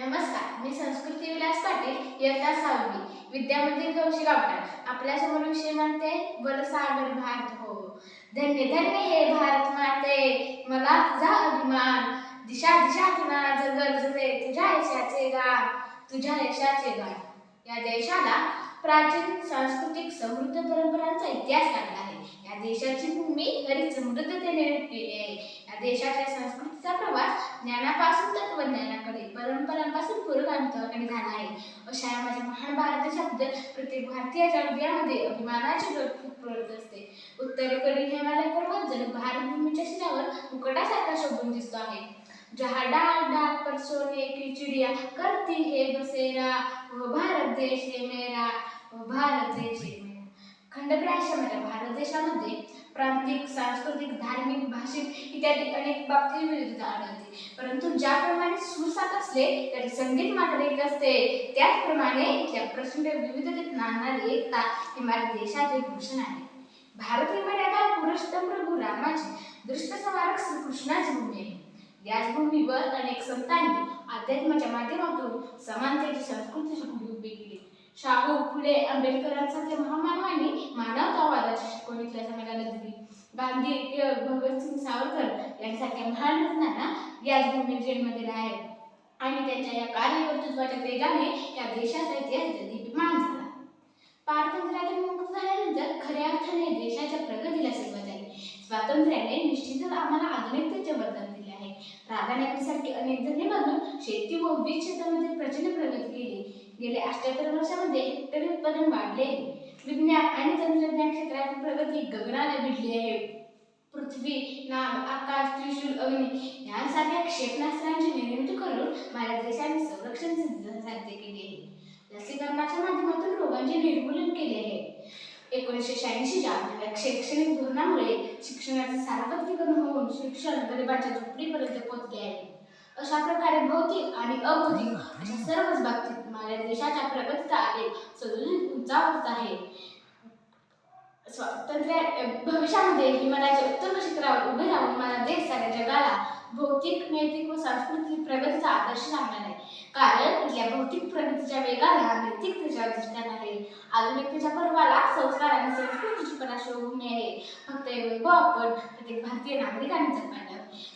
नमस्कार मी संस्कृती विलास पाटील इयत्ता सहावी विद्यामंदिर कौशी गावठाण आपल्यासमोर विषय म्हणते बलसागर भारत हो. धन्य धन्य हे भारत माते. मला तुझा अभिमान. दिशा दिशातून आज गरजते तुझ्या यशाचे गा तुझ्या यशाचे गा या देशाला प्राचीन सांस्कृतिक समृद्ध परंपरांचा इतिहास लागला आहे. या देशाची भूमी हरित समृद्धतेने नटलेली आहे. या देशाच्या संस्कृतीचा प्रवास ज्ञानापासून तत्वज्ञाना परंपरांपासून पुरोगामित्वाकडे झाला आहे. अशा या माझ्या महान भारत देशाबद्दल प्रत्येक भारतीयाच्या हृदयामध्ये अभिमानाची ज्योत फुलत असते. उत्तरेकडील हिमालय पर्वत जणू भारतभूमीच्या शिरावर मुकटासारखा शोभून दिसतो आहे. जहा डाल डाल पर सोने की चिड़िया करती है बसेरा वो भारत देश है मेरा वो भारत देश है मेरा भारत देशामध्ये प्रांतिक सांस्कृतिक धार्मिक भाषिक इत्यादी अनेक बाबतीत विविधता आढळते. परंतु ज्याप्रमाणे सुरसात असले तरी संगीत मात्र एक असते. त्याचप्रमाणे या प्रचंड विविधतेत नांदणारी एकता हे माझ्या देशाचे भूषण आहे. भारतीय मर्यादा पुरुषोत्तम प्रभू रामाची दृष्ट स्मारक श्रीकृष्णाची भूमी आहे. याच भूमीवर अनेक संतांनी अध्यात्माच्या माध्यमातून समानतेची संस्कृती शाहू फुले आंबेडकरांसारख्या महामानवांनी मानवतावादाची शिकवण इथल्या समाजाला दिली. गांधी भगतसिंग सावरकर यांसारख्या महान रत्नांना याच भूमीत जन्म आहे. आणि त्यांच्या या कार्यकर्तृत्वाच्या तेजाने या देशाचा इतिहास दीपमान झाला. पारतंत्र्यातून मुक्त झाल्यानंतर खऱ्या अर्थाने देशाच्या प्रगतीला सुरुवात झाली. स्वातंत्र्याने निश्चितच आम्हाला आधुनिकतेचे बदल दिले अनेक धंदे बांधून शेती व वीज क्षेत्रामध्ये प्रचंड प्रगती केली. गेल्या अठ्याहत्तर वर्षामध्ये हेक्टरी उत्पादन वाढले. विज्ञान आणि तंत्रज्ञान क्षेत्रातील प्रगती गगनाला भिडली आहे. पृथ्वी नाम आकाश त्रिशूल अग्नी यांसारख्या क्षेपणास्त्रांची निर्मिती करून माझ्या देशाने संरक्षण साध्य केले आहे. लसीकरणाच्या माध्यमातून रोगांचे निर्मूलन केले आहे. एकोणीसशे शहाऐंशीच्या नव्या शैक्षणिक धोरणामुळे शिक्षणाचे सार्वत्रिकरण होऊन शिक्षण गरिबांच्या झोपडीपर्यंत पोहोचले आहे. अशा प्रकारे भौतिक आणि अभौतिक अशा सर्वच बाबतीत माझ्या देशाच्या प्रगतीचा आलेख सदोदित उंचावत आहे. स्वातंत्र्य भविष्यामध्ये हिमालयाच्या उत्तम शिखरावर उभे राहून माझा देश साऱ्या जगाला भौतिक नैतिक व सांस्कृतिक प्रगतीचा आदर्श सांगणार आहे. कारण इथल्या प्रगतीच्या वेगाला नैतिकतेच्या अधिष्ठान आहे आधुनिकतेच्या पर्वाला संस्कार आणि संस्कृतीची पराश्रभूमी आहे. फक्त वैभव आपण प्रत्येक भारतीय नागरिकांनी जपायला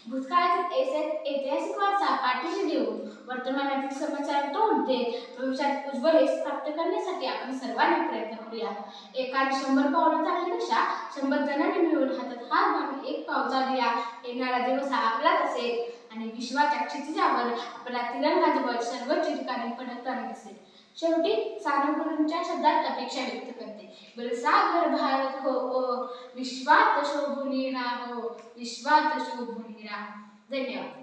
भूतकाळातील ऐतिहासिक वारसा पाठीशी देऊन वर्तमानातील समस्या तोंड देत भविष्यात उज्ज्वल यश प्राप्त करण्यासाठी आपण सर्वांनी प्रयत्न करूया. एका शंभर पावलं चालण्यापेक्षा शंभर जणांनी मिळून हातात हात घालून एक पाव चालूया. येणारा दिवस हा आपलाच असेल. आणि विश्वाच्या क्षितिजावर आपला तिरंगा ध्वज सर्वोच्च ठिकाणी पडताना दिसेल शेवटी सानुकूलच्या शब्दात अपेक्षा व्यक्त करते. बलसागर भारत हो ओ विश्वात शोभून राहो विश्वात शोभून राहो. धन्यवाद.